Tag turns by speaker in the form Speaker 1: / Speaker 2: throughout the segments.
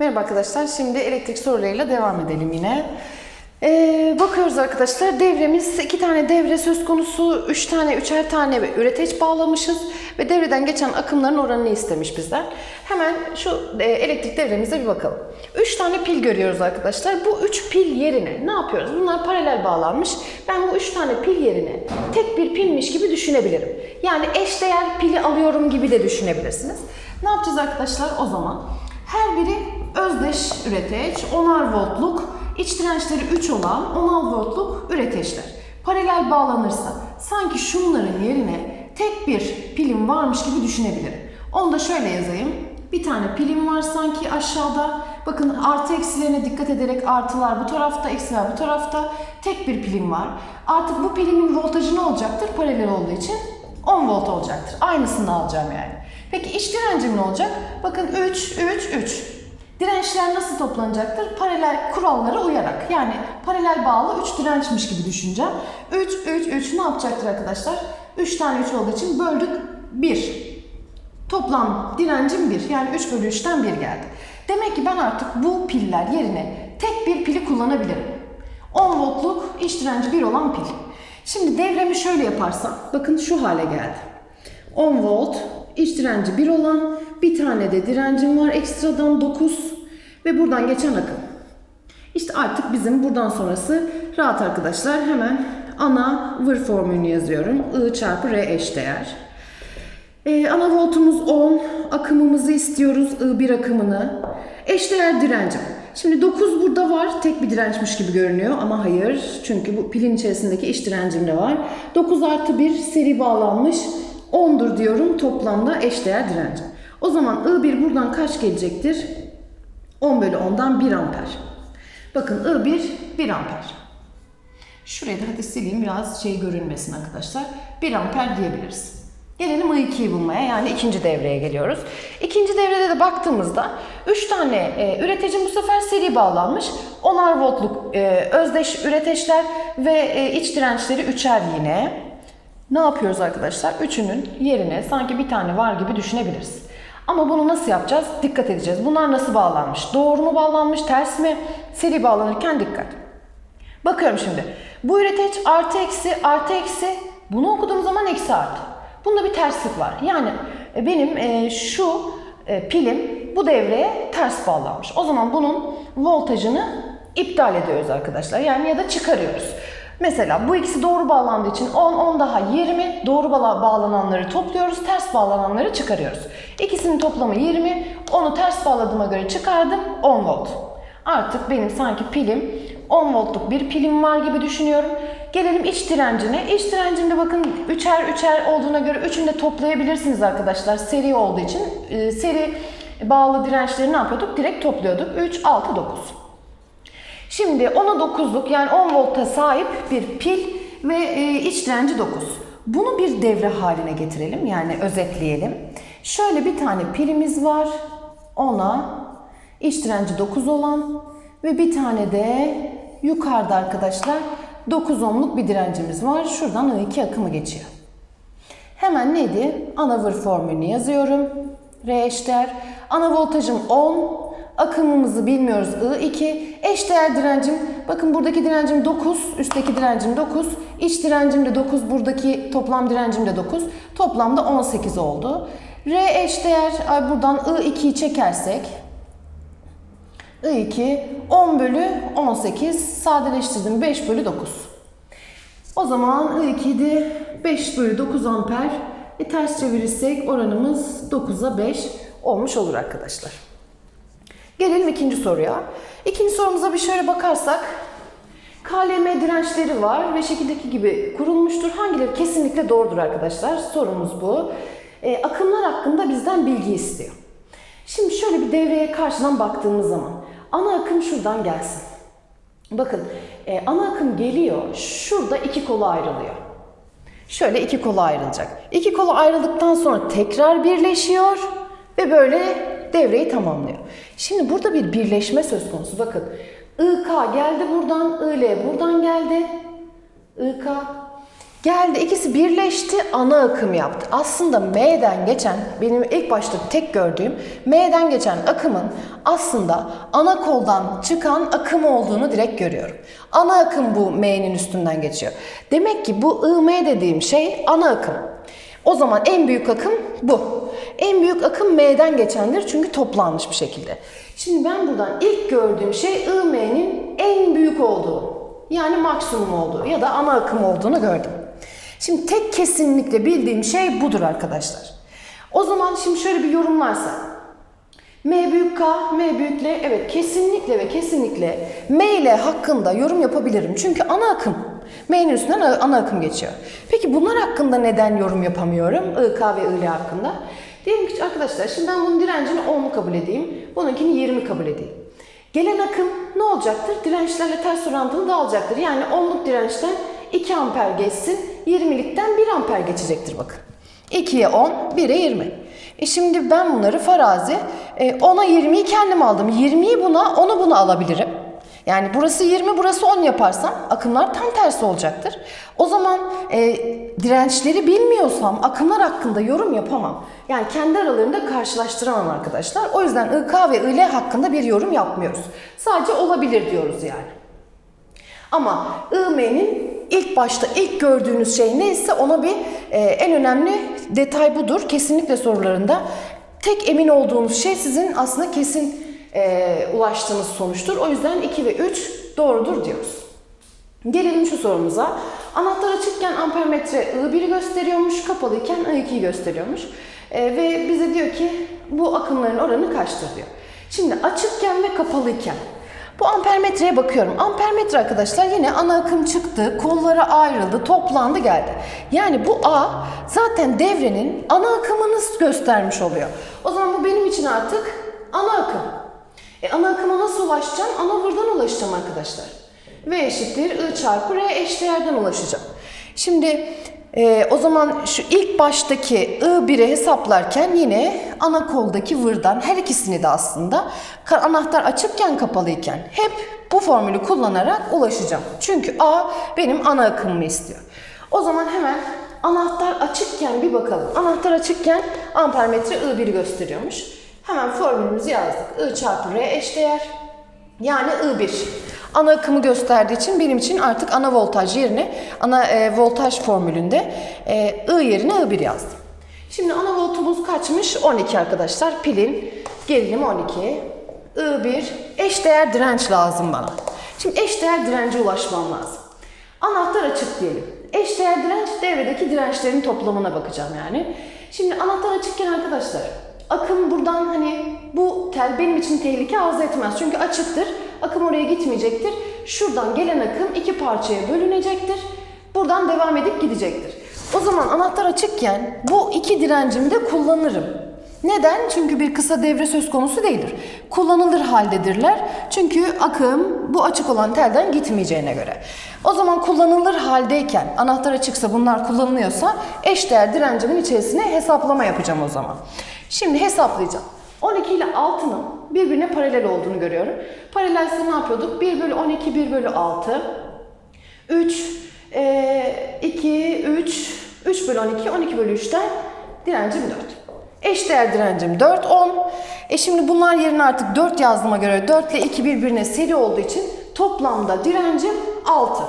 Speaker 1: Merhaba arkadaşlar. Şimdi elektrik sorularıyla devam edelim yine. Ee, bakıyoruz arkadaşlar. Devremiz iki tane devre söz konusu. Üç tane, üçer tane ve üreteç bağlamışız. Ve devreden geçen akımların oranını istemiş bizden. Hemen şu e, elektrik devremize bir bakalım. Üç tane pil görüyoruz arkadaşlar. Bu üç pil yerine ne yapıyoruz? Bunlar paralel bağlanmış. Ben bu üç tane pil yerine tek bir pilmiş gibi düşünebilirim. Yani eşdeğer pili alıyorum gibi de düşünebilirsiniz. Ne yapacağız arkadaşlar o zaman? Her biri özdeş üreteç, 10'ar voltluk, iç dirençleri 3 olan 10'ar voltluk üreteçler. Paralel bağlanırsa sanki şunların yerine tek bir pilim varmış gibi düşünebilirim. Onu da şöyle yazayım. Bir tane pilim var sanki aşağıda. Bakın artı eksilerine dikkat ederek artılar bu tarafta, eksiler bu tarafta. Tek bir pilim var. Artık bu pilimin voltajı ne olacaktır? Paralel olduğu için 10 volt olacaktır. Aynısını alacağım yani. Peki iç direncim ne olacak? Bakın 3, 3, 3. Dirençler nasıl toplanacaktır? Paralel kurallara uyarak. Yani paralel bağlı 3 dirençmiş gibi düşüneceğim. 3, 3, 3 ne yapacaktır arkadaşlar? 3 tane 3 olduğu için böldük 1. Toplam direncim 1. Yani 3 bölü 3'ten 1 geldi. Demek ki ben artık bu piller yerine tek bir pili kullanabilirim. 10 voltluk iç direnci 1 olan pil. Şimdi devremi şöyle yaparsam, bakın şu hale geldi. 10 volt, iç direnci 1 olan, bir tane de direncim var ekstradan 9 ve buradan geçen akım. İşte artık bizim buradan sonrası rahat arkadaşlar. Hemen ana vır formülünü yazıyorum. I çarpı R eşdeğer. Ee, ana voltumuz 10. Akımımızı istiyoruz. I1 akımını. Eşdeğer direncim. Şimdi 9 burada var. Tek bir dirençmiş gibi görünüyor ama hayır. Çünkü bu pilin içerisindeki iç direncim de var. 9 artı 1 seri bağlanmış. 10'dur diyorum toplamda eşdeğer direncim. O zaman I1 buradan kaç gelecektir? 10 bölü 10'dan 1 amper. Bakın I1 1 amper. Şurayı da hadi sileyim biraz şey görünmesin arkadaşlar. 1 amper diyebiliriz. Gelelim I2'yi bulmaya yani ikinci devreye geliyoruz. İkinci devrede de baktığımızda 3 tane e, üreticim bu sefer seri bağlanmış. 10'ar voltluk e, özdeş üreteçler ve e, iç dirençleri 3'er yine. Ne yapıyoruz arkadaşlar? Üçünün yerine sanki bir tane var gibi düşünebiliriz. Ama bunu nasıl yapacağız? Dikkat edeceğiz. Bunlar nasıl bağlanmış? Doğru mu bağlanmış, ters mi? Seri bağlanırken dikkat. Bakıyorum şimdi. Bu üreteç artı eksi artı eksi. Bunu okuduğum zaman eksi artı. Bunda bir terslik var. Yani e, benim e, şu e, pilim bu devreye ters bağlanmış. O zaman bunun voltajını iptal ediyoruz arkadaşlar. Yani ya da çıkarıyoruz. Mesela bu ikisi doğru bağlandığı için 10, 10 daha 20. Doğru bağla- bağlananları topluyoruz, ters bağlananları çıkarıyoruz. İkisinin toplamı 20. Onu ters bağladığıma göre çıkardım 10 volt. Artık benim sanki pilim 10 voltluk bir pilim var gibi düşünüyorum. Gelelim iç direncine. İç direncimde bakın üçer üçer olduğuna göre üçünü de toplayabilirsiniz arkadaşlar. Seri olduğu için e, seri bağlı dirençleri ne yapıyorduk? Direkt topluyorduk. 3, 6, 9. Şimdi 10'a 9'luk yani 10 volta sahip bir pil ve e, iç direnci 9. Bunu bir devre haline getirelim yani özetleyelim. Şöyle bir tane pilimiz var. Ona iç direnci 9 olan ve bir tane de yukarıda arkadaşlar 9 ohmluk bir direncimiz var. Şuradan I2 akımı geçiyor. Hemen neydi? Ana vır formülünü yazıyorum. R eşdeğer. Ana voltajım 10. Akımımızı bilmiyoruz I2. Eşdeğer direncim. Bakın buradaki direncim 9. Üstteki direncim 9. İç direncim de 9. Buradaki toplam direncim de 9. Toplamda 18 oldu. R eşdeğer. Ay buradan I2'yi çekersek. I2 10 bölü 18. Sadeleştirdim 5 bölü 9. O zaman I2'de 5 bölü 9 amper. E ters çevirirsek oranımız 9'a 5 olmuş olur arkadaşlar. Gelelim ikinci soruya. İkinci sorumuza bir şöyle bakarsak. KLM dirençleri var ve şekildeki gibi kurulmuştur. Hangileri kesinlikle doğrudur arkadaşlar? Sorumuz bu. E, akımlar hakkında bizden bilgi istiyor. Şimdi şöyle bir devreye karşıdan baktığımız zaman ana akım şuradan gelsin. Bakın e, ana akım geliyor. Şurada iki kola ayrılıyor. Şöyle iki kola ayrılacak. İki kola ayrıldıktan sonra tekrar birleşiyor ve böyle devreyi tamamlıyor. Şimdi burada bir birleşme söz konusu. Bakın IK geldi buradan, IL buradan geldi. IK Geldi ikisi birleşti ana akım yaptı. Aslında M'den geçen benim ilk başta tek gördüğüm M'den geçen akımın aslında ana koldan çıkan akım olduğunu direkt görüyorum. Ana akım bu M'nin üstünden geçiyor. Demek ki bu IM dediğim şey ana akım. O zaman en büyük akım bu. En büyük akım M'den geçendir çünkü toplanmış bir şekilde. Şimdi ben buradan ilk gördüğüm şey IM'nin en büyük olduğu. Yani maksimum olduğu ya da ana akım olduğunu gördüm. Şimdi tek kesinlikle bildiğim şey budur arkadaşlar. O zaman şimdi şöyle bir yorumlarsak. M büyük K, M büyük L. Evet kesinlikle ve kesinlikle M ile hakkında yorum yapabilirim. Çünkü ana akım. M'nin üstünden ana akım geçiyor. Peki bunlar hakkında neden yorum yapamıyorum? I, K ve I, L hakkında. Diyelim ki arkadaşlar şimdi ben bunun direncini 10 kabul edeyim. Bununkini 20 kabul edeyim. Gelen akım ne olacaktır? Dirençlerle ters orantılı dağılacaktır. Yani 10'luk dirençten 2 amper geçsin, 20'likten 1 amper geçecektir bakın. 2'ye 10, 1'e 20. E şimdi ben bunları farazi e, 10'a 20'yi kendim aldım. 20'yi buna, 10'u buna alabilirim. Yani burası 20, burası 10 yaparsam akımlar tam tersi olacaktır. O zaman e, dirençleri bilmiyorsam akımlar hakkında yorum yapamam. Yani kendi aralarında karşılaştıramam arkadaşlar. O yüzden IK ve IL hakkında bir yorum yapmıyoruz. Sadece olabilir diyoruz yani. Ama IM'nin ilk başta ilk gördüğünüz şey neyse ona bir e, en önemli detay budur. Kesinlikle sorularında tek emin olduğunuz şey sizin aslında kesin e, ulaştığınız sonuçtur. O yüzden 2 ve 3 doğrudur diyoruz. Gelelim şu sorumuza. Anahtar açıkken ampermetre I1'i gösteriyormuş, kapalıyken I2'yi gösteriyormuş. E, ve bize diyor ki bu akımların oranı kaçtır diyor. Şimdi açıkken ve kapalıyken bu ampermetreye bakıyorum. Ampermetre arkadaşlar yine ana akım çıktı, kollara ayrıldı, toplandı geldi. Yani bu A zaten devrenin ana akımını göstermiş oluyor. O zaman bu benim için artık ana akım. E ana akıma nasıl ulaşacağım? Ana buradan ulaşacağım arkadaşlar. V eşittir I çarpı R eşdeğerden ulaşacağım. Şimdi e, o zaman şu ilk baştaki I1'i hesaplarken yine ana koldaki vırdan her ikisini de aslında anahtar açıkken kapalıyken hep bu formülü kullanarak ulaşacağım. Çünkü A benim ana akımımı istiyor. O zaman hemen anahtar açıkken bir bakalım. Anahtar açıkken ampermetre I1'i gösteriyormuş. Hemen formülümüzü yazdık. I çarpı R eşdeğer. Yani I1. Ana akımı gösterdiği için benim için artık ana voltaj yerine ana e, voltaj formülünde e, I yerine I1 yazdım. Şimdi ana voltumuz kaçmış? 12 arkadaşlar. Pilin gerilimi 12. I1 eşdeğer direnç lazım bana. Şimdi eşdeğer dirence ulaşmam lazım. Anahtar açık diyelim. Eşdeğer direnç devredeki dirençlerin toplamına bakacağım yani. Şimdi anahtar açıkken arkadaşlar akım buradan hani bu tel benim için tehlike arz etmez. Çünkü açıktır. Akım oraya gitmeyecektir. Şuradan gelen akım iki parçaya bölünecektir. Buradan devam edip gidecektir. O zaman anahtar açıkken bu iki direncimi de kullanırım. Neden? Çünkü bir kısa devre söz konusu değildir. Kullanılır haldedirler. Çünkü akım bu açık olan telden gitmeyeceğine göre. O zaman kullanılır haldeyken anahtar açıksa bunlar kullanılıyorsa eşdeğer direncimin içerisine hesaplama yapacağım o zaman. Şimdi hesaplayacağım. 12 ile 6'nın birbirine paralel olduğunu görüyorum. Paralelse ne yapıyorduk? 1 bölü 12, 1 bölü 6. 3, e, 2, 3, 3 bölü 12, 12 bölü 3'ten direncim 4. Eşdeğer direncim 4 ohm. E şimdi bunlar yerine artık 4 yazdığıma göre 4 ile 2 birbirine seri olduğu için toplamda direncim 6.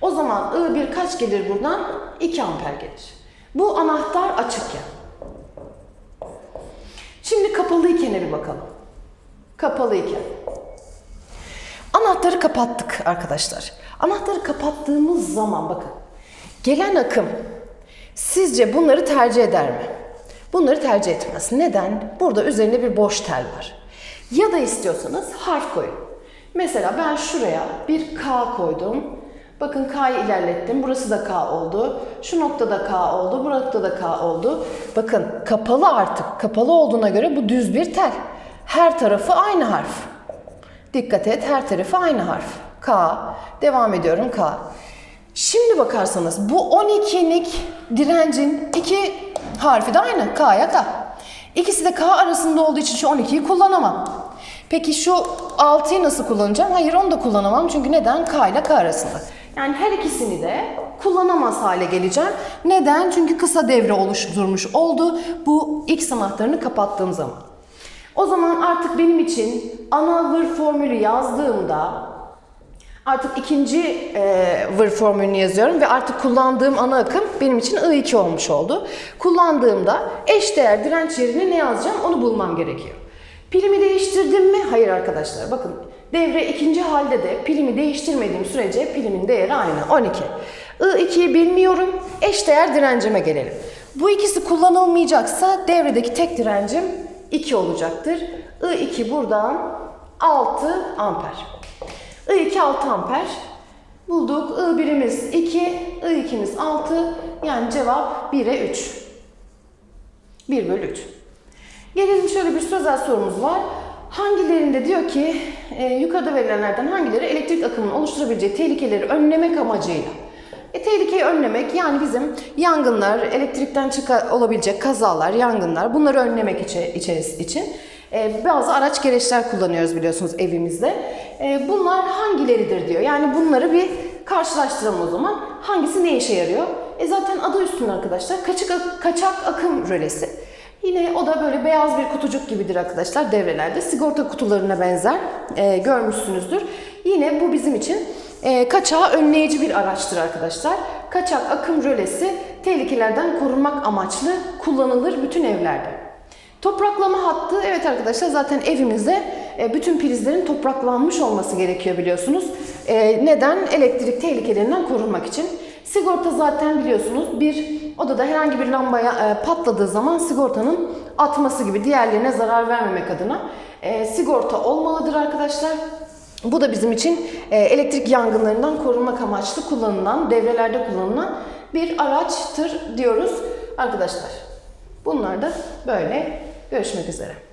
Speaker 1: O zaman I1 kaç gelir buradan? 2 amper gelir. Bu anahtar açıkken. Şimdi kapalıyken bir bakalım. Kapalıyken. Anahtarı kapattık arkadaşlar. Anahtarı kapattığımız zaman bakın. Gelen akım sizce bunları tercih eder mi? Bunları tercih etmez. Neden? Burada üzerinde bir boş tel var. Ya da istiyorsanız harf koyun. Mesela ben şuraya bir K koydum. Bakın K'yı ilerlettim. Burası da K oldu. Şu noktada K oldu. Bu noktada K oldu. Bakın kapalı artık. Kapalı olduğuna göre bu düz bir tel. Her tarafı aynı harf. Dikkat et her tarafı aynı harf. K. Devam ediyorum K. Şimdi bakarsanız bu 12'lik direncin iki harfi de aynı. K'ya K. İkisi de K arasında olduğu için şu 12'yi kullanamam. Peki şu 6'yı nasıl kullanacağım? Hayır onu da kullanamam. Çünkü neden? K ile K arasında. Yani her ikisini de kullanamaz hale geleceğim. Neden? Çünkü kısa devre oluşturmuş oldu bu X anahtarını kapattığım zaman. O zaman artık benim için ana vır formülü yazdığımda Artık ikinci e, vır formülünü yazıyorum ve artık kullandığım ana akım benim için I2 olmuş oldu. Kullandığımda eşdeğer direnç yerine ne yazacağım onu bulmam gerekiyor. Pilimi değiştirdim mi? Hayır arkadaşlar bakın devre ikinci halde de pilimi değiştirmediğim sürece pilimin değeri aynı 12. I2'yi bilmiyorum eşdeğer direncime gelelim. Bu ikisi kullanılmayacaksa devredeki tek direncim 2 olacaktır. I2 buradan 6 amper. I2 6 amper. Bulduk. I1'imiz 2, I2'miz 6. Yani cevap 1'e 3. 1 bölü 3. Gelelim şöyle bir sözel sorumuz var. Hangilerinde diyor ki e, yukarıda verilenlerden hangileri elektrik akımının oluşturabileceği tehlikeleri önlemek amacıyla e, tehlikeyi önlemek yani bizim yangınlar, elektrikten çıka, olabilecek kazalar, yangınlar bunları önlemek içe, içeris için e, bazı araç gereçler kullanıyoruz biliyorsunuz evimizde. E, bunlar hangileridir diyor. Yani bunları bir karşılaştıralım o zaman. Hangisi ne işe yarıyor? E zaten adı üstünde arkadaşlar. Kaçak, kaçak akım rölesi. Yine o da böyle beyaz bir kutucuk gibidir arkadaşlar devrelerde. Sigorta kutularına benzer. E, görmüşsünüzdür. Yine bu bizim için e, kaçağı önleyici bir araçtır arkadaşlar. Kaçak akım rölesi tehlikelerden korunmak amaçlı kullanılır bütün evlerde. Topraklama hattı evet arkadaşlar zaten evimizde e, bütün prizlerin topraklanmış olması gerekiyor biliyorsunuz. E, neden? Elektrik tehlikelerinden korunmak için. Sigorta zaten biliyorsunuz bir odada herhangi bir lambaya e, patladığı zaman sigortanın atması gibi diğerlerine zarar vermemek adına e, sigorta olmalıdır arkadaşlar. Bu da bizim için e, elektrik yangınlarından korunmak amaçlı kullanılan, devrelerde kullanılan bir araçtır diyoruz arkadaşlar. Bunlar da böyle. Görüşmek üzere.